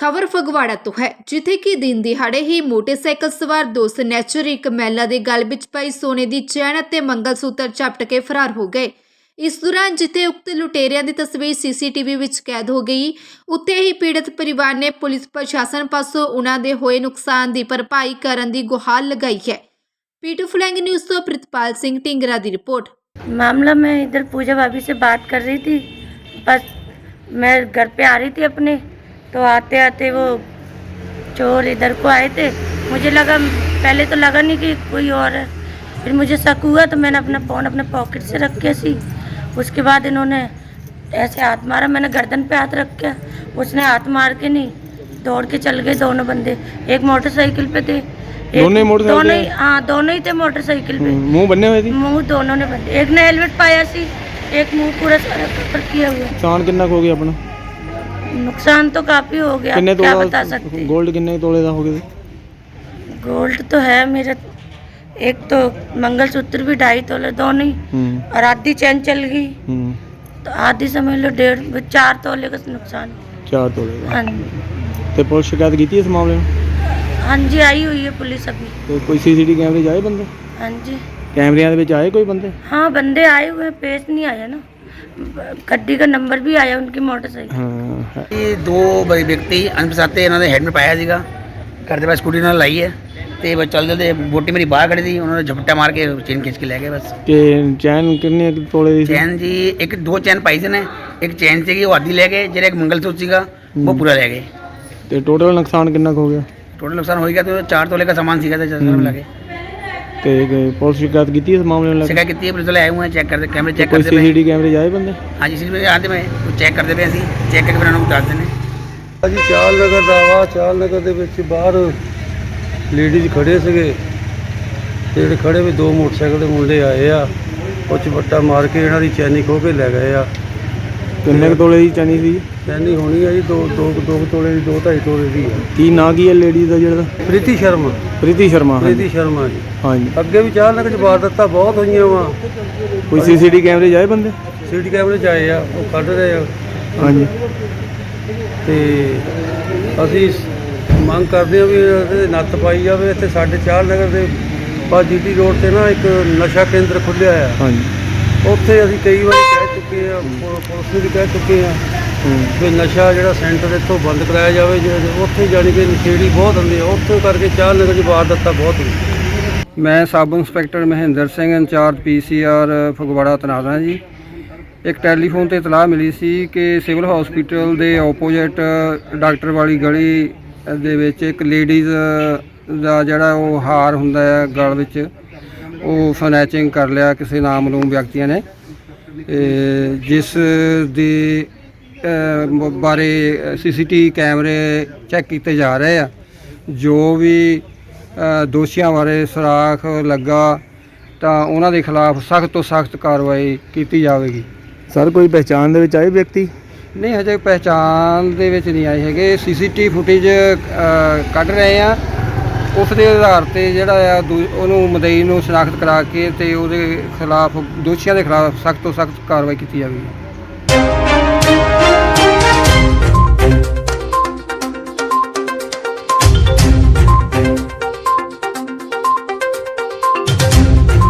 ਖਬਰ ਫਗਵਾੜਾ ਤੋਂ ਹੈ, ਜਿੱਥੇ ਕਿ ਦਿਨ ਦਿਹਾੜੇ ਹੀ ਮੋਟਰਸਾਈਕਲ ਸਵਾਰ ਦੋ ਸਨੈਚਰ, ਇੱਕ ਮਹਿਲਾ ਦੇ ਗਲ ਵਿੱਚ ਪਈ ਸੋਨੇ ਦੀ ਚੈਨ ਅਤੇ ਮੰਗਲਸੂਤਰ ਚਪਟ ਕੇ ਫਰਾਰ ਹੋ ਗਏ। ਇਸ ਦੌਰਾਨ ਜਿੱਥੇ ਉਕਤ ਲੁਟੇਰਿਆਂ ਦੀ ਤਸਵੀਰ ਸੀਸੀਟੀਵੀ ਵਿੱਚ ਕੈਦ ਹੋ ਗਈ, ਉੱਥੇ ਹੀ ਪੀੜਤ ਪਰਿਵਾਰ ਨੇ ਪੁਲਿਸ ਪ੍ਰਸ਼ਾਸਨ ਪਾਸੋਂ ਉਹਨਾਂ ਦੇ ਹੋਏ ਨੁਕਸਾਨ ਦੀ ਭਰਪਾਈ ਕਰਨ ਦੀ ਗੁਹਾਰ ਲਗਾਈ ਹੈ। ਪੀਟੂ ਫਲੈਂਗ न्यूज़ ਤੋਂ ਪ੍ਰਿਤਪਾਲ ਸਿੰਘ टिंगरा ਦੀ ਰਿਪੋਰਟ। ਮਾਮਲਾ ਮੈਂ इधर ਪੂਜਾ भाभी से बात कर रही थी बस मैं घर पे आ रही थी अपने तो आते आते वो चोर इधर को आए थे मुझे लगा पहले तो लगा नहीं कि कोई और है फिर मुझे शक हुआ तो मैंने अपना फ़ोन अपने पॉकेट से रख के सी उसके बाद इन्होंने ऐसे हाथ मारा मैंने गर्दन पे हाथ रख के उसने हाथ मार के नहीं दौड़ के चल गए दोनों बंदे एक मोटरसाइकिल पे थे दोनों मोटरसाइकिल दोनों ही हाँ दोनों ही थे मोटरसाइकिल पे मुंह बने हुए थे मुंह दोनों ने बंदे एक ने हेलमेट पाया सी एक मुंह पूरा सारा कवर किया हुआ नुकसान कितना हो गया अपना नुकसान तो काफ़ी हो गया क्या बता सकते? गोल्ड कितने तोड़े हो गए गोल्ड तो है मेरा एक तो मंगलसूत्र भी ढाई तोले दो नहीं हम्म। और आधी चैन चल गई। हम्म। तो आधी समझ लो डेढ़ चार तोले का नुकसान। चार तोले हाँ तो पुलिस शिकायत की थी इस मामले में? हाँ जी आई हुई है पुलिस अभी। तो कोई सीसीटीवी कैमरे जाए बंदे? हाँ जी। कैमरिया आए कोई बंदे? हाँ बंदे आए हुए पेश नहीं आया ना। गड्डी का नंबर भी आया उनकी मोटरसाइकिल ਹਾਂ ਹੈ- ਇਹ ਦੋ ਬਈ ਵਿਅਕਤੀ ਅਣਪਛਾਤੇ ਇਹਨਾਂ ਦੇ ਹੈਲਮਟ ਪਾਇਆ ਸੀਗਾ ਘਰ ਦੇ ਪਾਸ ਸਕੂਟੀ ਨਾਲ ਲਾਈ ਹੈ ਤੇ ਬਸ ਚੱਲ ਚੱਲਦੇ ਬੋਟੀ ਮੇਰੀ ਬਾਹਰ ਖੜੀ ਸੀ ਉਹਨਾਂ ਨੇ ਝਪਟਾ ਮਾਰ ਕੇ ਚੇਨ ਖਿੱਚ ਕੇ ਲੈ ਗਏ ਬਸ ਕਿ ਚੈਨ ਕਿੰਨੇ ਕੁ ਤੋਲੇ ਦੀ ਸੀ ਚੈਨ ਜੀ ਇੱਕ ਦੋ ਚੈਨ ਪਾਈ ਸੀ ਨੇ ਇੱਕ ਚੈਨ ਸੀਗੀ ਉਹ ਆਦੀ ਲੈ ਗਏ ਜਿਹੜਾ ਇੱਕ ਮੰਗਲਸੂਤਰ ਸੀਗਾ ਉਹ ਪੂਰਾ ਲੈ ਗਏ ਤੇ ਟੋਟਲ ਨੁਕਸਾਨ ਕਿੰਨਾ ਕੁ ਹੋ ਗਿਆ ਟੋਟਲ ਨੁਕਸਾਨ ਹੋ ਗਿਆ ਤੇ 4 ਤੋਲੇ ਦਾ ਸਾਮਾਨ ਸੀਗਾ ਤੇ ਜਦ ਹੂੰ। ਲੱਗੇ ਤੇ ਪੁਲਿਸ ਸ਼ਿਕਾਇਤ ਕੀਤੀ ਇਸ ਮਾਮਲੇ ਨੂੰ ਲੈ ਕੀਤੀ ਪੁਲਿਸ ਵਾਲੇ ਆਏ ਹੋਏ ਚੈੱਕ ਕਰਦੇ ਕੈਮਰੇ ਚੈੱਕ ਕੋਈ ਕਰਦੇ ਪਏ ਸੀਸੀਟੀਵੀ ਕੈਮਰੇ ਜਾਏ ਬੰਦੇ? ਹਾਂਜੀ ਸੀ ਆਂਦੇ ਮੈਂ ਚੈੱਕ ਕਰਦੇ ਪਏ ਅਸੀਂ ਚੈੱਕ ਕਰਕੇ ਉਹਨਾਂ ਨੂੰ ਦੱਸ ਦਿੰਦੇ ਜੀ ਚਾਲ ਨਗਰ ਦਾ ਵਾ ਚਾਲ ਨਗਰ ਦੇ ਵਿੱਚ ਬਾਹਰ ਲੇਡੀਜ਼ ਖੜੇ ਸੀਗੇ। ਤੇ ਜਿਹੜੇ ਖੜੇ ਵੀ ਦੋ ਮੋਟਰਸਾਈਕਲ ਦੇ ਮੁੰਡੇ ਆਏ ਆ ਉਹ ਚਪੱਟਾ ਮਾਰ ਕੇ ਇਹਨਾਂ ਦੀ ਚੈਨੀ ਖੋਹ ਕੇ ਲੈ ਗਏ ਆ। ਕਿੰਨੇ ਕੁ ਤੋਲੇ ਦੀ ਚੈਨੀ ਸੀ? ਚੈਨੀ ਹੋਣੀ ਆ ਜੀ ਦੋ ਦੋ ਦੋ ਕੁ ਤੋਲੇ ਦੀ ਦੋ ਢਾਈ ਤੋਲੇ ਦੀ ਆ। ਕੀ ਨਾਂ ਕੀ ਹੈ ਲੇਡੀ ਦਾ ਜਿਹੜਾ? ਪ੍ਰੀਤੀ ਸ਼ਰਮਾ। ਪ੍ਰੀਤੀ ਸ਼ਰਮਾ ਹਾਂਜੀ। ਪ੍ਰੀਤੀ ਸ਼ਰਮਾ ਜੀ। ਹਾਂਜੀ। ਅੱਗੇ ਵੀ ਚਾਲ ਨਗਰ ਚ ਵਾਰਦਾਤਾਂ ਬਹੁਤ ਹੋਈਆਂ ਵਾ। ਕੋਈ ਸੀਸੀਟੀ ਕੈਮਰੇ ਆਏ ਬੰਦੇ? ਸੀਟੀ ਕੈਮਰੇ ਚ ਆਏ ਆ ਉਹ ਕੱਢ ਰਹੇ ਆ। ਹਾਂਜੀ। ਤੇ ਅਸੀਂ ਮੰਗ ਕਰਦੇ ਹਾਂ ਵੀ ਇਹਦੇ ਨੱਥ ਪਾਈ ਜਾਵੇ ਇੱਥੇ ਸਾਡੇ ਚਾਲ ਨਗਰ ਦੇ ਜੀਟੀ ਰੋਡ ਤੇ ਨਾ ਇੱਕ ਨਸ਼ਾ ਕੇਂਦਰ ਖੁੱਲਿਆ ਆ। ਹਾਂਜੀ। ਉੱਥੇ ਅਸੀਂ ਕਈ ਵਾਰੀ ਚੁੱਕੇ ਆ ਪੁ- ਪੁਲਿਸ ਨੂੰ ਵੀ ਕਹਿ ਚੁੱਕੇ ਆ। ਵੀ ਨਸ਼ਾ ਜਿਹੜਾ ਸੈਂਟਰ ਇੱਥੋਂ ਬੰਦ ਕਰਾਇਆ ਜਾਵੇ ਜੇ ਉੱਥੇ ਜਾਣੀ ਕਿ ਨਸ਼ੇੜੀ ਬਹੁਤ ਹੁੰਦੇ ਆ ਉੱਥੋਂ ਕਰਕੇ ਚਾਲ ਨਗਰ ਚ ਵਾਰਦਾਤਾਂ ਬਹੁਤ ਹੋਈਆਂ ਮੈਂ sub inspector Mahinder Singh incharge PCR Phagwara ਤਨਾਜ਼ਾ ਜੀ। ਇੱਕ ਟੈਲੀਫੋਨ ਤੇ ਇਤਲਾਹ ਮਿਲੀ ਸੀ ਕਿ ਸਿਵਲ ਹਸਪੀਟਲ ਦੇ ਆਪੋਜ਼ਿਟ ਡਾਕਟਰ ਵਾਲੀ ਗਲੀ ਦੇ ਵਿੱਚ ਇੱਕ ਲੇਡੀਜ਼ ਦਾ ਜਿਹੜਾ ਉਹ ਹਾਰ ਹੁੰਦਾ ਹੈ ਗਲ ਵਿੱਚ ਉਹ ਸਨੈਚਿੰਗ ਕਰ ਲਿਆ ਕਿਸੇ ਨਾਮਲੂਮ ਵਿਅਕਤੀਆਂ ਨੇ। ਜਿਸ ਦੀ ਬਾਰੇ ਸੀਸੀਟੀ ਕੈਮਰੇ ਚੈੱਕ ਕੀਤੇ ਜਾ ਰਹੇ ਆ ਜੋ ਵੀ ਦੋਸ਼ੀਆਂ ਬਾਰੇ ਸੁਰਾਖ ਲੱਗਾ ਤਾਂ ਉਹਨਾਂ ਦੇ ਖਿਲਾਫ ਸਖਤ ਤੋਂ ਸਖਤ ਕਾਰਵਾਈ ਕੀਤੀ ਜਾਵੇਗੀ। ਸਰ ਕੋਈ ਪਹਿਚਾਣ ਦੇ ਵਿੱਚ ਆਏ ਵਿਅਕਤੀ? ਨਹੀਂ ਹਜੇ ਪਹਿਚਾਣ ਦੇ ਵਿੱਚ ਨਹੀਂ ਆਏ ਹੈਗੇ। ਸੀਸੀਟੀ ਫੁਟੇਜ ਕੱਢ ਰਹੇ ਆ। ਉਸ ਦੇ ਆਧਾਰ ਤੇ ਜਿਹੜਾ ਆ ਦੂ- ਉਹਨੂੰ ਮਦਈ ਨੂੰ ਸ਼ਨਾਖਤ ਕਰਾ ਕੇ ਤੇ ਉਹਦੇ ਖਿਲਾਫ, ਦੋਸ਼ੀਆਂ ਦੇ ਖਿਲਾਫ ਸਖਤ ਤੋਂ ਸਖਤ ਕਾਰਵਾਈ ਕੀਤੀ ਜਾਵੇਗੀ।